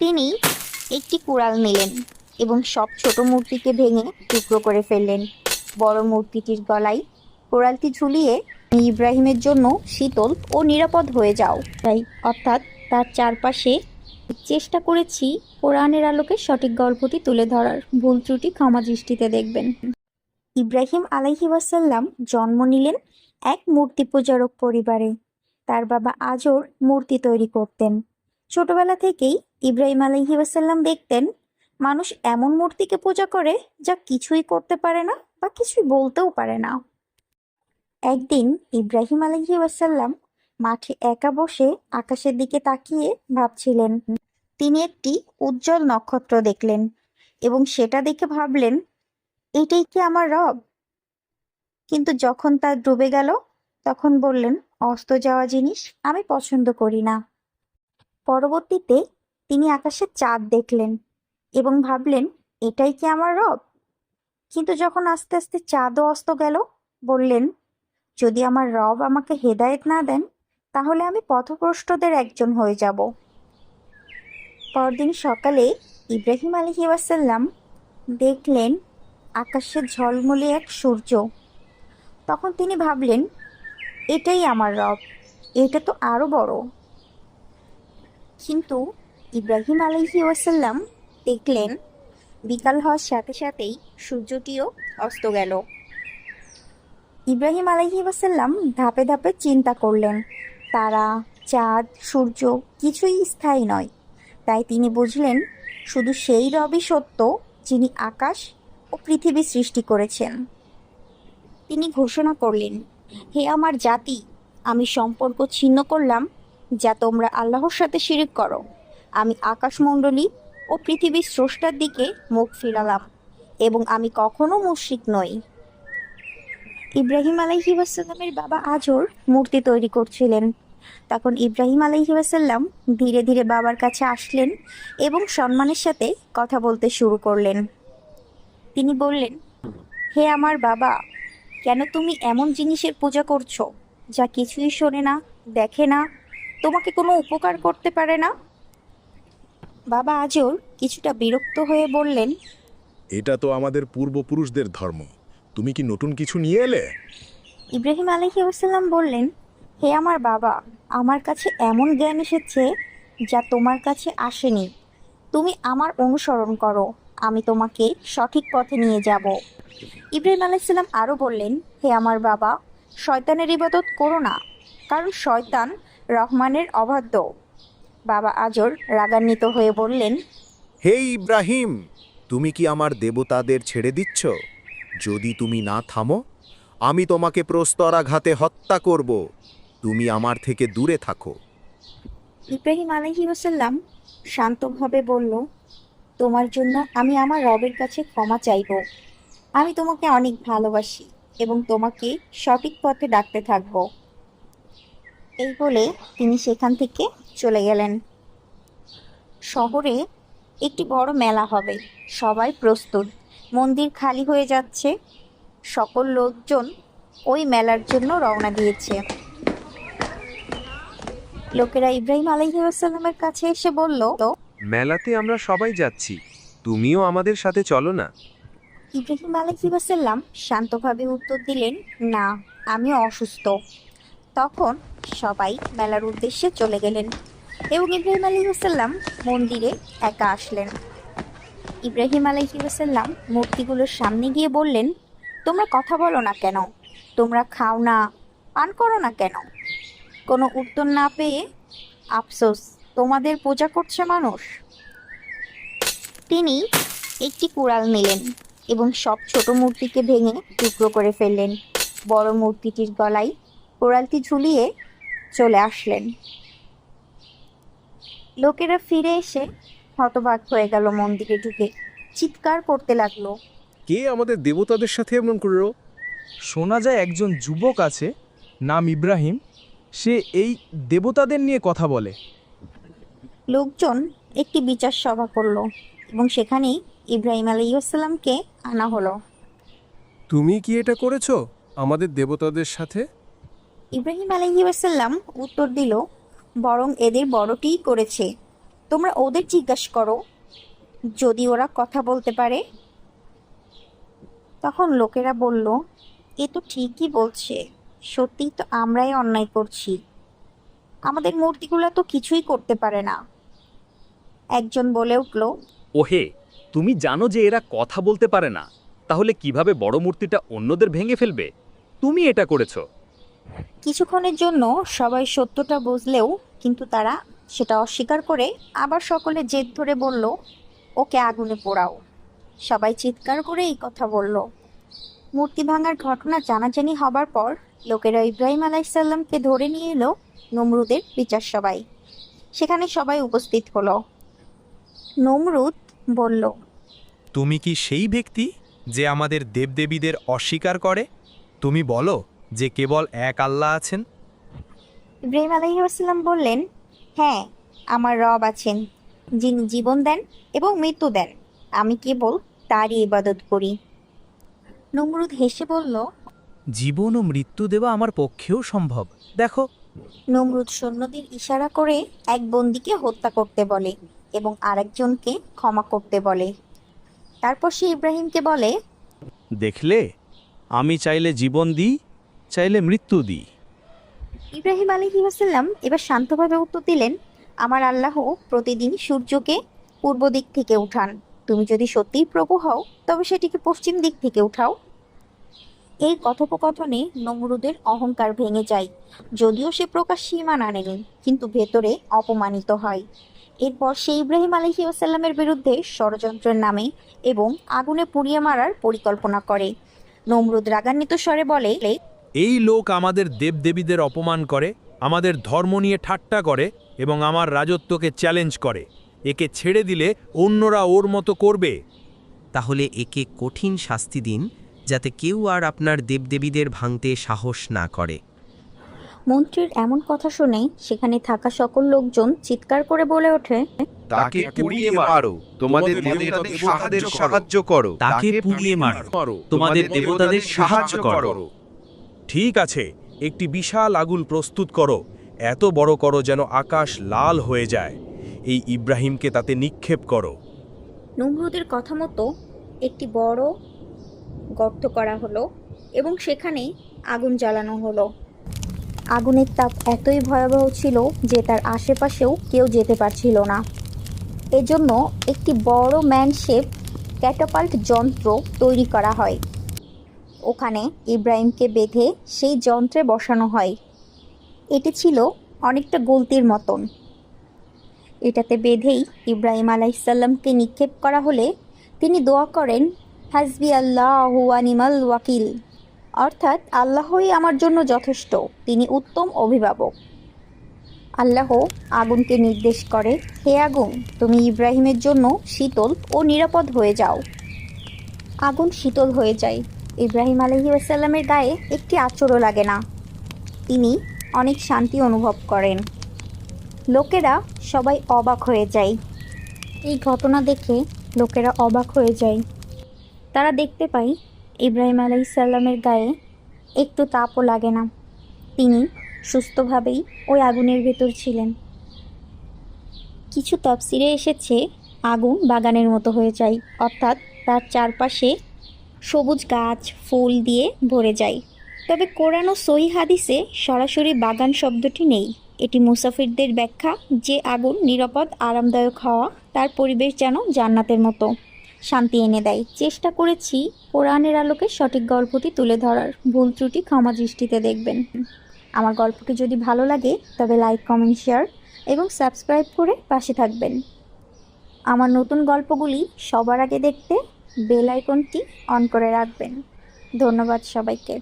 তিনি একটি কুড়াল নিলেন এবং সব ছোট মূর্তিকে ভেঙে টুকরো করে ফেললেন। বড় মূর্তিটির গলায় কোড়ালটি ঝুলিয়ে ইব্রাহিমের জন্য শীতল ও নিরাপদ হয়ে যাও। তাই অর্থাৎ তার চারপাশে চেষ্টা করেছি কোরআনের আলোকে সঠিক গল্পটি তুলে ধরার। ভুল ত্রুটি ক্ষমা দৃষ্টিতে দেখবেন। ইব্রাহিম আলাইহি ওয়াসাল্লাম জন্ম নিলেন এক মূর্তি পূজারক পরিবারে। তার বাবা আজর মূর্তি তৈরি করতেন। ছোটবেলা থেকেই ইব্রাহিম আলাইহি ওয়াসাল্লাম দেখতেন, মানুষ এমন মূর্তিকে পূজা করে যা কিছুই করতে পারে না বা কিছুই বলতেও পারে না। একদিন ইব্রাহিম আলাইহি ওয়াসাল্লাম মাঠে একা বসে আকাশের দিকে তাকিয়ে ভাবছিলেন, তিনি একটি উজ্জ্বল নক্ষত্র দেখলেন এবং সেটা দেখে ভাবলেন, এটাই কি আমার রব? কিন্তু যখন তা ডুবে গেল, তখন বললেন, অস্ত যাওয়া জিনিস আমি পছন্দ করি না। পরবর্তীতে তিনি আকাশে চাঁদ দেখলেন এবং ভাবলেন, এটাই কি আমার রব? কিন্তু যখন আস্তে আস্তে চাঁদও অস্ত গেল, বললেন, যদি আমার রব আমাকে হেদায়েত না দেন, তাহলে আমি পথপ্রষ্টদের একজন হয়ে যাব। পরদিন সকালে ইব্রাহিম আলহি ওয়াসাল্লাম দেখলেন আকাশে ঝলমলে এক সূর্য। তখন তিনি ভাবলেন, এটাই আমার রব, এটা তো আরও বড়। কিন্তু ইব্রাহিম আলহি ওয়াসাল্লাম দেখলেন, বিকাল হওয়ার সাথে সাথেই সূর্যটিও অস্ত গেল। ইব্রাহিম আলহি ওয়াসাল্লাম ধাপে ধাপে চিন্তা করলেন, তারা, চাঁদ, সূর্য কিছুই স্থায়ী নয়। তাই তিনি বুঝলেন, শুধু সেই রবই সত্য যিনি আকাশ ও পৃথিবী সৃষ্টি করেছেন। তিনি ঘোষণা করলেন, হে আমার জাতি, আমি সম্পর্ক ছিন্ন করলাম যা তোমরা আল্লাহর সাথে শিরিক করো। আমি আকাশমণ্ডলী ও পৃথিবীর স্রষ্টার দিকে মুখ ফিরালাম এবং আমি কখনো মুশরিক নই। ইব্রাহিম আলাইহি ওয়াসাল্লামের বাবা আজর মূর্তি তৈরি করছিলেন। তখন ইব্রাহিম আলাইহি ওয়াসাল্লাম ধীরে ধীরে বাবার কাছে আসলেন এবং সম্মানের সাথে কথা বলতে শুরু করলেন। তিনি বললেন, হে আমার বাবা, কেন তুমি এমন জিনিসের পূজা করছ যা কিছুই শোনে না, দেখে না? তোমাকে কোনো উপকার করতে পারে না? বাবা আজর কিছুটা বিরক্ত হয়ে বললেন এটা তো আমাদের পূর্বপুরুষদের ধর্ম। তুমি কি নতুন কিছু নিয়ে এলে? ইব্রাহিম আলহি বললেন হে আমার বাবা আমার কাছে এমন জ্ঞান এসেছে যা তোমার কাছে আসেনি। তুমি আমার অনুসরণ করো আমি তোমাকে সঠিক পথে নিয়ে যাব। ইব্রাহিম আলাইসাল্লাম আরও বললেন হে আমার বাবা শয়তানের ইবাদত করো না কারণ শয়তান রহমানের অবাধ্য। বাবা আজর রাগান্বিত হয়ে বললেন হে ইব্রাহিম তুমি কি আমার দেবতাদের ছেড়ে দিচ্ছ? যদি তুমি না থামো আমি তোমাকে প্রস্তরাঘাতে হত্যা করব। তুমি আমার থেকে দূরে থাকো। ইব্রাহিম আলহি ওসাল্লাম শান্তভাবে বলল তোমার জন্য আমি আমার রবের কাছে ক্ষমা চাইব। আমি তোমাকে অনেক ভালোবাসি এবং তোমাকে সঠিক পথে ডাকতে থাকব। এই বলে তিনি সেখান থেকে চলে গেলেন। শহরে একটি বড় মেলা হবে সবাই প্রস্তুত। মন্দির খালি হয়ে যাচ্ছে সকল লোকজন ওই মেলার জন্য রওনা দিয়েছে। লোকেরা ইব্রাহিম আলাইহি ওয়াসাল্লামের কাছে এসে বলল মেলাতে আমরা সবাই যাচ্ছি তুমিও আমাদের সাথে চলো না। ইব্রাহিম আলাইহি ওয়াসাল্লাম শান্তভাবে উত্তর দিলেন না আমি অসুস্থ। তখন সবাই মেলার উদ্দেশ্যে চলে গেলেন এবং ইব্রাহিম আলাইহি ওয়াসাল্লাম মন্দিরে একা আসলেন। ইব্রাহিম আলাইহি ওয়াসাল্লাম মূর্তিগুলোর সামনে গিয়ে বললেন, তোমরা কথা বলো না কেন? তোমরা খাও না, পান করো না কেন? কোনো উত্তর না পেয়ে, আফসোস, তোমাদের পূজা করছে মানুষ? তিনি একটি কুড়াল নিলেন এবং সব ছোট মূর্তিকে ভেঙে টুকরো করে ফেললেন। বড় মূর্তিটির গলায় কোড়ালটি ঝুলিয়ে চলে আসলেন। লোকেরা ফিরে এসে হতবাক হয়ে গেল মন্দিরে ঢুকে। চিৎকার করতে লাগল। কে আমাদের দেবতাদের সাথে এমন করল? শোনা যায় একজন যুবক আছে নাম ইব্রাহিম। সে এই দেবতাদের নিয়ে কথা বলে। লোকজন একটি বিচার সভা করল এবং সেখানেই ইব্রাহিম আলাইসাল্লামকে আনা হলো। তুমি কি এটা করেছ আমাদের দেবতাদের সাথে? ইব্রাহিম আলহিউসাল্লাম উত্তর দিল, বরং এদের বড়টিই করেছে। তোমরা ওদের জিজ্ঞাসা করো। যদি ওরা কথা বলতে পারে? তখন লোকেরা বলল, এ তো ঠিকই বলছে। সত্যিই তো আমরাই অন্যায় করছি। আমাদের মূর্তিগুলো তো কিছুই করতে পারে না। একজন বলে উঠল, ওহে, তুমি জানো যে এরা কথা বলতে পারে না। তাহলে কীভাবে বড় মূর্তিটা অন্যদের ভেঙে ফেলবে? তুমি এটা করেছ। কিছুক্ষণের জন্য সবাই সত্যটা বুঝলেও কিন্তু তারা সেটা অস্বীকার করে আবার সকলে জেদ ধরে বলল, ওকে আগুনে পোড়াও। সবাই চিৎকার করে এই কথা বলল। মূর্তি ভাঙার ঘটনা জানাজানি হবার পর লোকেরা ইব্রাহিম আলাইসাল্লামকে ধরে নিয়ে এলো নমরুদের বিচার সবাই সেখানে সবাই উপস্থিত হলো। নমরুদ বলল, তুমি কি সেই ব্যক্তি যে আমাদের দেবদেবীদের অস্বীকার করে? তুমি বলো যে কেবল এক আল্লাহ আছেন? ইব্রাহিম আলহিহাস্লাম বললেন হ্যাঁ আমার রব আছেন যিনি জীবন দেন এবং মৃত্যু দেন। আমি কেবল তারই ইবাদত করি। নমরুদ হেসে বলল জীবন ও মৃত্যু দেওয়া আমার পক্ষেও সম্ভব। দেখো। নমরুদ সৈন্যদের ইশারা করে এক বন্দিকে হত্যা করতে বলে এবং আরেকজনকে ক্ষমা করতে বলে। তারপর সে ইব্রাহিমকে বলে দেখলে? আমি চাইলে জীবন দিই চাইলে মৃত্যু দিই। ইব্রাহিম আলহিহাসাল্লাম এবার শান্তভাবে উত্তর দিলেন, আমার আল্লাহ প্রতিদিন সূর্যকে পূর্ব দিক থেকে উঠান। তুমি যদি সত্যিই প্রভু হও, তবে সেটিকে পশ্চিম দিক থেকে উঠাও। এই কথোপকথনে নমরুদের অহংকার ভেঙে যায়। যদিও সে প্রকাশ্যে ইমান আনেনি, কিন্তু ভেতরে অপমানিত হয়। এরপর সে ইব্রাহিম আলহি ওসাল্লামের বিরুদ্ধে ষড়যন্ত্রের নামে এবং আগুনে পুড়িয়ে মারার পরিকল্পনা করে। নমরুদ রাগান্বিত স্বরে বলে এই লোক আমাদের দেবদেবীদের অপমান করে আমাদের ধর্ম নিয়ে ঠাট্টা করে এবং আমার রাজত্বকে চ্যালেঞ্জ করে। একে ছেড়ে দিলে অন্যরা ওর মতো করবে। তাহলে একে কঠিন শাস্তি দিন যাতে কেউ আর আপনার দেবদেবীদের ভাঙতে সাহস না করে। মন্ত্রীর এমন কথা শুনে সেখানে থাকা সকল লোকজন চিৎকার করে বলে ওঠে তাকে পুড়িয়ে মারো। তোমাদের দেবতাদের সাহায্য সাহায্য করো। তাকে পুড়িয়ে মারো। তোমাদের দেবতাদের সাহায্য করো। ঠিক আছে, একটি বিশাল আগুন প্রস্তুত করো, এত বড় করো যেন আকাশ লাল হয়ে যায়। এই ইব্রাহিমকে তাতে নিক্ষেপ করো। নমরুদের কথা মতো একটি বড় গর্ত করা হলো এবং সেখানে আগুন জ্বালানো হলো। আগুনের তাপ এতই ভয়াবহ ছিল যে তার আশেপাশেও কেউ যেতে পারছিল না। এজন্য একটি বড় ম্যানশেপ ক্যাটাপাল্ট যন্ত্র তৈরি করা হয়। ওখানে ইব্রাহিমকে বেঁধে সেই যন্ত্রে বসানো হয়। এটি ছিল অনেকটা গলতির মতন। এটাতে বেঁধেই ইব্রাহিম আলাইসাল্লামকে নিক্ষেপ করা হলে তিনি দোয়া করেন, হাসবি আল্লাহ আনিমাল ওয়াকিল। অর্থাৎ আল্লাহই আমার জন্য যথেষ্ট, তিনি উত্তম অভিভাবক। আল্লাহ আগুনকে নির্দেশ করে, হে আগুন, তুমি ইব্রাহিমের জন্য শীতল ও নিরাপদ হয়ে যাও। আগুন শীতল হয়ে যায়। ইব্রাহিম আলহি আসাল্লামের গায়ে একটি আচরও লাগে না। তিনি অনেক শান্তি অনুভব করেন। লোকেরা সবাই অবাক হয়ে যায়। এই ঘটনা দেখে লোকেরা অবাক হয়ে যায়। তারা দেখতে পায়, ইব্রাহিম আলাইসাল্লামের গায়ে একটু তাপও লাগে না। তিনি সুস্থভাবেই ওই আগুনের ভেতর ছিলেন। কিছু তাফসিরে এসেছে, আগুন বাগানের মতো হয়ে যায়। অর্থাৎ তার চারপাশে সবুজ গাছ, ফুল দিয়ে ভরে যায়। তবে কোরআন ও সহি হাদিসে সরাসরি বাগান শব্দটি নেই। এটি মুসাফিরদের ব্যাখ্যা যে আগুন নিরাপদ, আরামদায়ক হওয়া তার পরিবেশ যেন জান্নাতের মতো। শান্তি এনে দেয়। চেষ্টা করেছি কোরআনের আলোকে সঠিক গল্পটি তুলে ধরার। ভুল ত্রুটি ক্ষমা দৃষ্টিতে দেখবেন। আমার গল্পটি যদি ভালো লাগে, তবে লাইক, কমেন্ট, শেয়ার এবং সাবস্ক্রাইব করে পাশে থাকবেন। আমার নতুন গল্পগুলি সবার আগে দেখতে বেল আইকনটি অন করে রাখবেন। ধন্যবাদ সবাইকে।